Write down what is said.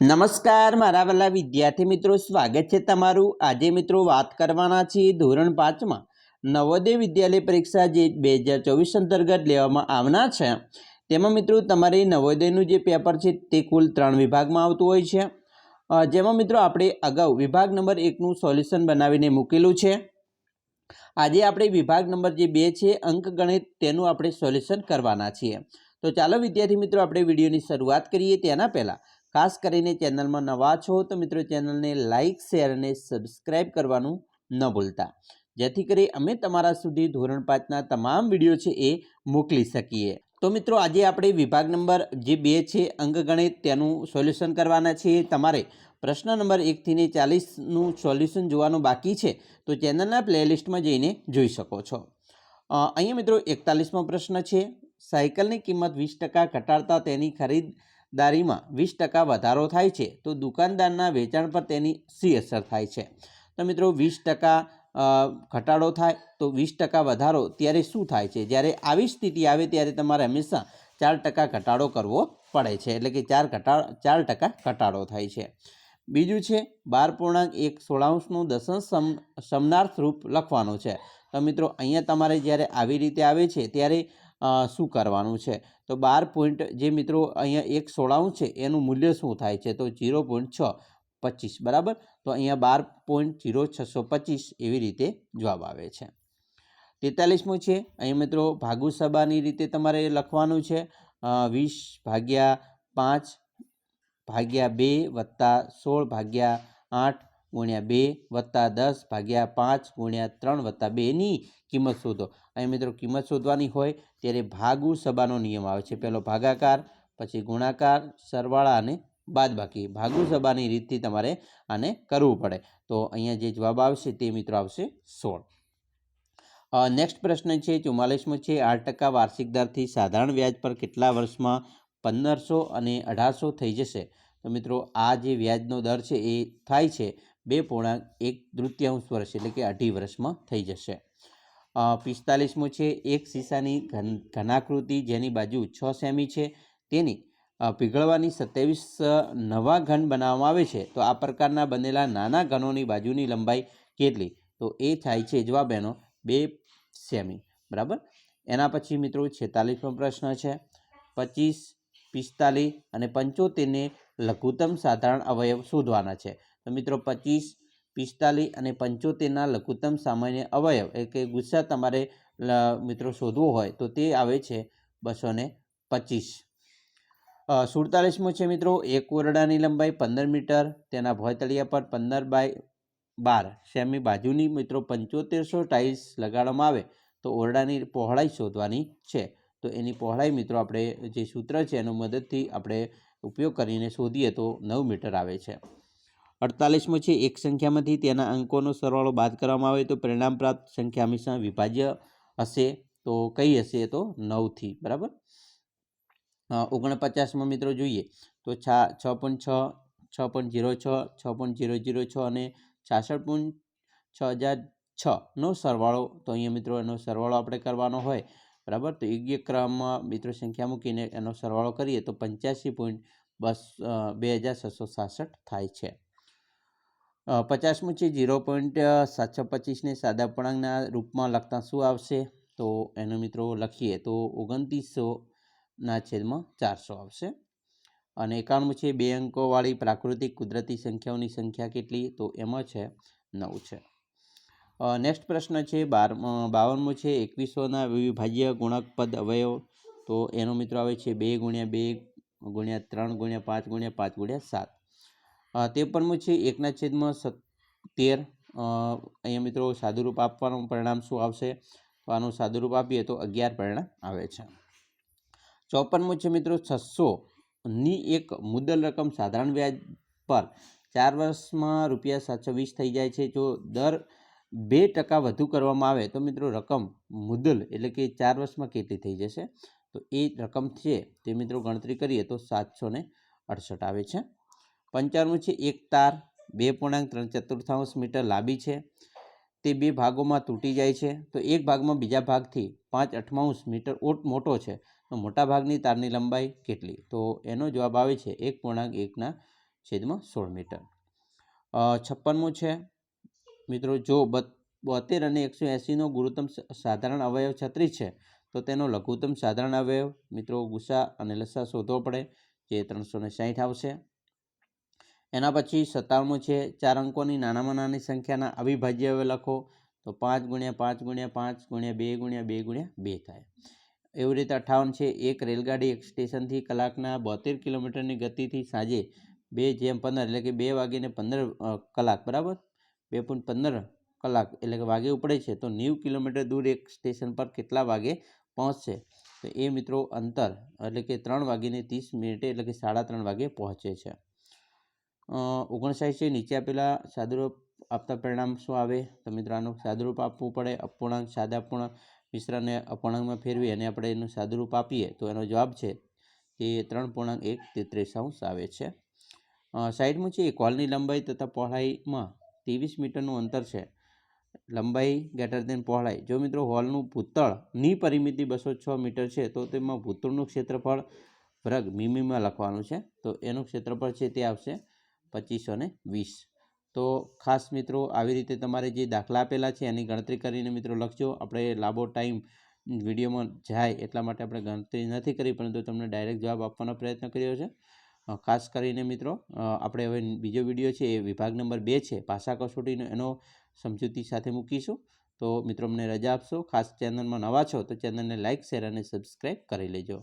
નમસ્કાર, મારા વલ્લા વિદ્યાર્થી મિત્રો, સ્વાગત છે તમારું. આજે મિત્રો વાત કરવાના છીએ ધોરણ પાંચમાં. નવોદય વિદ્યાલય પરીક્ષા જે બે હજાર ચોવીસ અંતર્ગત લેવામાં આવનાર છે. તેમાં મિત્રો, તમારે નવોદયનું જે પેપર છે તે કુલ ત્રણ વિભાગમાં આવતું હોય છે. જેમાં મિત્રો આપણે અગાઉ વિભાગ નંબર એકનું સોલ્યુશન બનાવીને મૂકેલું છે. આજે આપણે વિભાગ નંબર જે બે છે, અંક ગણિત, તેનું આપણે સોલ્યુશન કરવાના છીએ. તો ચાલો વિદ્યાર્થી મિત્રો, આપણે વિડીયોની શરૂઆત કરીએ તેના પહેલાં. ખાસ કરીને ચેનલમાં નવા છો તો મિત્રો ચેનલને લાઇક શેર અને સબસ્ક્રાઇબ કરવાનું ન ભૂલતા. જેથી કરી અમે તમારા સુધી ધોરણ પાંચના તમામ વીડિયો છે એ મોકલી શકીએ. તો મિત્રો આજે આપણે વિભાગ નંબર જે બે છે અંકગણિત તેનું સોલ્યુશન કરવાના છીએ તમારે પ્રશ્ન નંબર એકથી ને ચાલીસનું સોલ્યુશન જોવાનું બાકી છે તો ચેનલના પ્લેલિસ્ટમાં જઈને જોઈ શકો છો. અહીંયા મિત્રો એકતાલીસમો પ્રશ્ન છે. સાયકલની કિંમત વીસ ટકા ઘટાડતા તેની ખરીદદારીમાં વીસ ટકા વધારો થાય છે, તો દુકાનદારના વેચાણ પર તેની સી અસર થાય છે. તો મિત્રો વીસ ટકા ઘટાડો થાય, તો વીસ ટકા વધારો ત્યારે શું થાય છે? જ્યારે આવી સ્થિતિ આવે ત્યારે તમારે હંમેશા ચાર ટકા ઘટાડો કરવો પડે છે, એટલે કે ચાર ઘટાડો, ચાર ટકા ઘટાડો થાય છે. બીજું છે, બાર પૂર્ણાંક એક સોળાંશનું દશાંશ સમ સમનાર્થ રૂપ લખવાનું છે. તો મિત્રો, અહીંયા તમારે જ્યારે આવી રીતે આવે છે, ત્યારે શું કરવાનું છે? તો બાર પોઈન્ટ, જે મિત્રો અહીંયા એક સોળાંશ છે, એનું મૂલ્ય શું થાય છે? તો જીરો પોઈન્ટ છ પચીસ, બરાબર? તો અહીંયા બાર પોઈન્ટ જીરો છસો પચીસ એવી રીતે જવાબ આવે છે. તેતાલીસમું છે, અહીં મિત્રો ભાગુ સભાની રીતે તમારે લખવાનું છે વીસ ભાગ્યા પાંચ ભાગ્યા બે વત્તા સોળ ભાગ્યા આઠ ગુણ્યા બે વત્તા દસ ભાગ્યા પાંચ ગુણ્યા ત્રણ વત્તા બેની કિંમત શોધો. અહીં મિત્રો કિંમત શોધવાની હોય ત્યારે ભાગુ સભાનો નિયમ આવે છે. પહેલો ભાગાકાર, પછી ગુણાકાર, સરવાળા અને બાદબાકી. ભાગુ સભાની રીતથી તમારે આને કરવું પડે. તો અહીંયા જે જવાબ આવશે તે મિત્રો આવશે સોળ. નેક્સ્ટ પ્રશ્ન છે, ચુમ્માલીસમો છે, આઠ ટકા વાર્ષિક દરથી સાધારણ વ્યાજ પર કેટલા વર્ષમાં પંદરસો અને અઢારસો થઈ જશે? તો મિત્રો આ જે વ્યાજનો દર છે એ થાય છે બે પૂર્ણાંક, એક તૃતીયાંશ વર્ષ એટલે કે અઢી વર્ષમાં થઈ જશે. પિસ્તાલીસમું છે, એક શીશાની ઘન, ઘનાકૃતિ જેની બાજુ છ સેમી છે. તેની પીગળવાની સત્યાવીસ નવા ઘન બનાવવામાં આવે છે. તો આ પ્રકારના બનેલા નાના ઘનોની બાજુની લંબાઈ કેટલી? તો એ થાય છે, જવાબ એનો, બે સેમી. બરાબર? એના પછી મિત્રો છેતાલીસમો પ્રશ્ન છે. પચીસ, પિસ્તાલીસ અને પંચોતેરને લઘુત્તમ સાધારણ અવયવ શોધવાના છે. તો મિત્રો પચીસ, પિસ્તાલીસ અને પંચોતેરના લઘુત્તમ સામાન્ય અવયવ એટલે કે ગુસ્સા તમારે મિત્રો શોધવો હોય તો તે આવે છે બસો ને પચીસ. સુડતાલીસમો છે મિત્રો, એક ઓરડાની લંબાઈ પંદર મીટર, તેના ભોયતળિયા પર પંદર બાય બાર. સેમી બાજુની મિત્રો પંચોતેરસો ટાઇલ્સ લગાડવામાં આવે તો ઓરડાની પહોળાઈ શોધવાની છે. તો એની પહોળાઈ મિત્રો આપણે જે સૂત્ર છે એનો મદદથી આપણે ઉપયોગ કરીને શોધીએ તો નવ મીટર આવે છે. અડતાલીસમો છે, એક સંખ્યામાંથી તેના અંકોનો સરવાળો બાદ કરવામાં આવે તો પરિણામ પ્રાપ્ત સંખ્યા હંમેશા વિભાજ્ય હશે. તો કઈ હશે તો? નવથી, બરાબર? ઓગણપચાસમાં મિત્રો જોઈએ તો છા, છ પોઈન્ટ છ છ પોઈન્ટ જીરો છ છ પોઈન્ટ જીરો જીરો છ અને છાસઠ પોઈન્ટ છ હજાર છનો સરવાળો. તો અહીંયા મિત્રો એનો સરવાળો આપણે કરવાનો હોય, બરાબર? તો યોગ્ય ક્રમમાં મિત્રો સંખ્યા મૂકીને એનો સરવાળો કરીએ તો પંચ્યાસી પોઈન્ટ બસ બે હજાર છસો સાસઠ થાય છે. પચાસમું છે ઝીરો પોઈન્ટ સાતસો પચીસને સાદા પૂર્ણાંકના રૂપમાં લખતા શું આવશે? તો એનો મિત્રો લખીએ તો ઓગણત્રીસોના છેદમાં ચારસો આવશે. અને એકાણું છે બે અંકોવાળી પ્રાકૃતિક કુદરતી સંખ્યાઓની સંખ્યા કેટલી? તો એમાં છે નવ છે. નેક્સ્ટ પ્રશ્ન છે બાર બાવનમો છે એકવીસોના વિભાજ્ય ગુણક પદ અવયવ. તો એનો મિત્રો આવે છે બે ગુણ્યા બે ગુણ્યા ત્રણ ગુણ્યા પાંચ ગુણ્યા પાંચ ગુણ્યા સાત. ત્રેપનમું છે એકના છેદમાં સત્તેર અહીંયા મિત્રો સાદુરૂપ આપવાનું પરિણામ શું આવશે? તો આનું સાદુરૂપ આપીએ તો અગિયાર પરિણામ આવે છે. ચોપનમું છે મિત્રો છસોની એક મુદ્દલ રકમ સાધારણ વ્યાજ પર ચાર વર્ષમાં રૂપિયા સાતસો વીસ થઈ જાય છે. જો દર બે ટકા વધુ કરવામાં આવે તો મિત્રો રકમ મુદ્દલ એટલે કે ચાર વર્ષમાં કેટલી થઈ જશે? તો એ રકમ છે તે મિત્રો ગણતરી કરીએ તો સાતસો અડસઠ આવે છે. પંચાણું છે, એક તાર, બે પૂર્ણાંક ત્રણ ચતુર્થાંશ મીટર લાંબી છે. તે બે ભાગોમાં તૂટી જાય છે. તો એક ભાગમાં બીજા ભાગથી પાંચ અઠમાંશ મીટર ઓટ મોટો છે. તો મોટા ભાગની તારની લંબાઈ કેટલી? તો એનો જવાબ આવે છે એક પૂર્ણાંક એકના છેદમાં સોળ મીટર. છપ્પનમું છે. મિત્રો, જો બત, બોતેર અને એકસો એંસીનો ગુરુત્તમ સાધારણ અવયવ છત્રીસ છે, તો તેનો લઘુત્તમ સાધારણ અવયવ મિત્રો ગુસા અને લસા શોધવો પડે. જે ત્રણસો ને સાહીઠ આવશે. એના પછી સત્તાણું છે, ચાર અંકોની નાનામાં નાની સંખ્યાના અવિભાજ્ય હવે લખો. તો પાંચ ગુણ્યા પાંચ ગુણ્યા પાંચ ગુણ્યા બે ગુણ્યા બે ગુણ્યા બે થાય. એવી રીતે અઠાવન છે, એક રેલગાડી એક સ્ટેશનથી કલાકના બોતેર કિલોમીટરની ગતિથી સાંજે બે જેમ પંદર, એટલે કે બે વાગીને પંદર કલાક, બરાબર? બે પોઈન્ટ પંદર કલાક, એટલે કે વાગે ઉપડે છે, તો નેવું કિલોમીટર દૂર એક સ્ટેશન પર કેટલા વાગે પહોંચશે? તો એ મિત્રો અંતર, એટલે કે ત્રણ વાગીને ત્રીસ મિનિટે, એટલે કે સાડા ત્રણ વાગે પહોંચે છે. છે નીચે આપેલા સાદુરૂપ આપતા પરિણામ શું આવે? તો મિત્રો આનું સાદુરૂપ આપવું પડે, અપૂર્ણાંક, સાદા અપૂર્ણાંક મિશ્રને અપૂર્ણાંકમાં ફેરવી અને આપણે એનું સાદુરૂપ આપીએ, તો એનો જવાબ છે કે ત્રણ પૂર્ણાંક એક તેત્રીસ અંશ આવે છે. સાઈડમાં છે એક હોલની લંબાઈ તથા પહોળાઈમાં ત્રેવીસ મીટરનું અંતર છે. લંબાઈ ગેટર દેન પહોળાઈ. જો મિત્રો હોલનું ભૂતળની પરિમિતિ બસો છ મીટર છે, તો તેમાં ભૂતળનું ક્ષેત્રફળ વર્ગ મીમીમાં લખવાનું છે. તો એનું ક્ષેત્રફળ છે તે આવશે પચીસો ને વીસ. તો ખાસ મિત્રો, આવી રીતે તમારે જે દાખલા આપેલા છે, એની ગણતરી કરીને મિત્રો લખજો. આપણે લાંબો ટાઈમ વિડીયોમાં જાય એટલા માટે આપણે ગણતરી નથી કરી, પરંતુ તમને ડાયરેક્ટ જવાબ આપવાનો પ્રયત્ન કર્યો છે. ખાસ કરીને મિત્રો આપણે હવે બીજો વીડિયો છે, એ વિભાગ નંબર બે છે ભાષા કસોટીનો, એનો સમજૂતી સાથે મૂકીશું. તો મિત્રો, અમને રજા આપશો. ખાસ ચેનલમાં નવા છો, તો ચેનલને લાઇક શેર અને સબસ્ક્રાઈબ કરી લેજો.